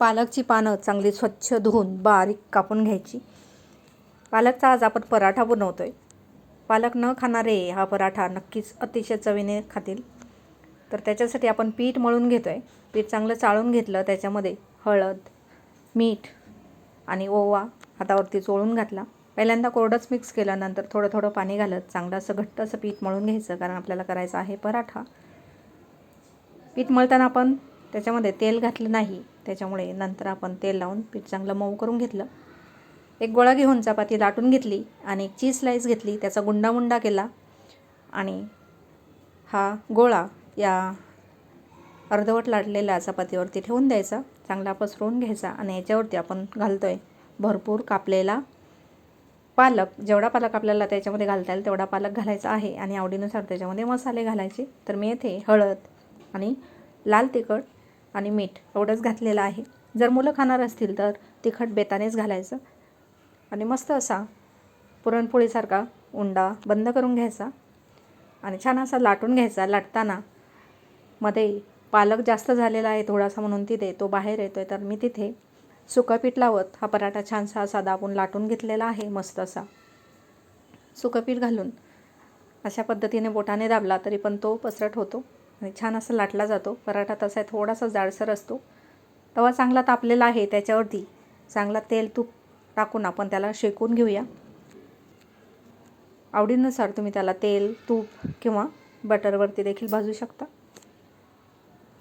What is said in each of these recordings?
पालकची पानं चांगली स्वच्छ धुवून बारीक कापून घ्यायची. पालकचा आज आपण पराठा बनवतो आहे पालक न खाणारे हा पराठा नक्कीच अतिशय चवीने खातील. तर त्याच्यासाठी आपण पीठ मळून घेतो आहे पीठ चांगलं चाळून घेतलं त्याच्यामध्ये हळद मीठ आणि ओवा हातावरती चोळून घातला. पहिल्यांदा कोरडंच मिक्स केलं नंतर थोडं थोडं पाणी घालत चांगलं असं घट्ट असं पीठ मळून घ्यायचं कारण आपल्याला करायचं आहे पराठा. पीठ मळताना आपण त्याच्यामध्ये तेल घातलं नाही. त्याच्यामुळे नंतर आपण तेल लावून पीठ चांगलं मऊ करून घेतलं. एक गोळा घेऊन चपाती लाटून घेतली आणि एक चीज स्लाईस घेतली त्याचा गुंडामुंडा केला आणि हा गोळा या अर्धवट लाटलेल्या चपातीवरती ठेवून द्यायचा चांगला पसरवून घ्यायचा आणि याच्यावरती आपण घालतो आहे भरपूर कापलेला पालक. जेवढा पालक आपल्याला त्याच्यामध्ये घालता येईल तेवढा पालक घालायचा आहे आणि आवडीनुसार त्याच्यामध्ये मसाले घालायचे. तर मी येथे हळद आणि लाल तिखट आणि मीठ एवढंच घातलेलं आहे. जर मुलं खाणार असतील तर तिखट बेतानेच घालायचं. आणि मस्त असा पुरणपोळीसारखा उंडा बंद करून घ्यायचा. आणि छान असा लाटून घ्यायचा. लाटताना मध्ये पालक जास्त झालेला आहे थोडासा म्हणून तिथे तो बाहेर येतो आहे तर मी तिथे सुकं पीठ लावत हा पराठा छानसा असा दाबून लाटून घेतलेला आहे मस्त असा. सुकं पीठ घालून अशा पद्धतीने बोटाने दाबला तरी पण तो पसरट होतो. आणि छान असा लाटला जातो. पराठा तसा आहे थोडासा जाडसर असतो. तवा चांगला तापलेला आहे त्याच्यावरती. चांगला तेल तूप टाकून आपण त्याला शेकून घेऊया. आवडीनुसार तुम्ही त्याला तेल तूप किंवा बटरवरती देखील भाजू शकता.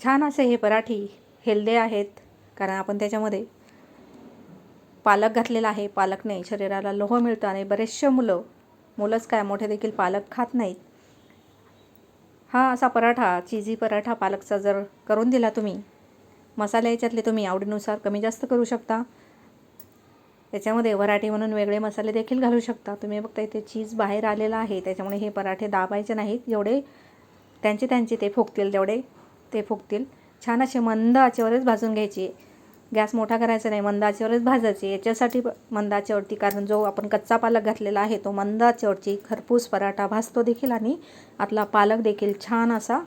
छान असे हे पराठी हेल्दी आहेत कारण आपण त्याच्यामध्ये पालक घातलेला आहे. पालकने शरीराला लोह मिळतं आणि बरेचसे मुलं मुलंच काय मोठे देखील पालक खात नाहीत. हा असा पराठा चिझी पराठा पालकचा जर करून दिला तुम्ही मसाले याच्यातले तुम्ही आवडीनुसार कमी जास्त करू शकता. त्याच्यामध्ये व्हरायटी म्हणून वेगळे मसाले देखील घालू शकता. तुम्ही बघता इथे चीज बाहेर आलेला आहे त्याच्यामुळे हे पराठे दाबायचे नाहीत. जेवढे त्यांचे त्यांचे ते फुगतील तेवढे ते फुगतील. छान असे मंद आचेवरच भाजून घ्यायचे. गॅस मोठा करायचा नाही मंदाच्यावरच भाजायचे. याच्यासाठी मंदाच्यावरती कारण जो आपण कच्चा पालक घातलेला आहे तो मंदाच्यावरची खरपूस पराठा भाजतो देखील आणि आपला पालक देखील छान असा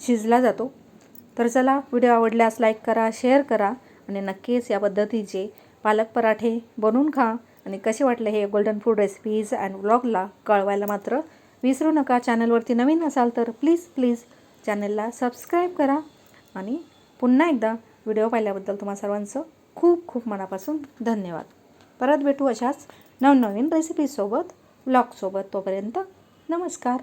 शिजला जातो. तर चला व्हिडिओ आवडल्यास लाईक करा शेअर करा आणि नक्कीच या पद्धतीचे पालक पराठे बनवून खा आणि कसे वाटले हे गोल्डन फूड रेसिपीज अँड व्लॉगला कळवायला मात्र विसरू नका. चॅनलवरती नवीन असाल तर प्लीज प्लीज चॅनलला सबस्क्राईब करा आणि पुन्हा एकदा व्हिडिओ पाहिल्याबद्दल तुम्हा सर्वांचं खूप खूप मनापासून धन्यवाद. परत भेटू अशाच नवनवीन रेसिपीसोबत ब्लॉगसोबत तोपर्यंत नमस्कार.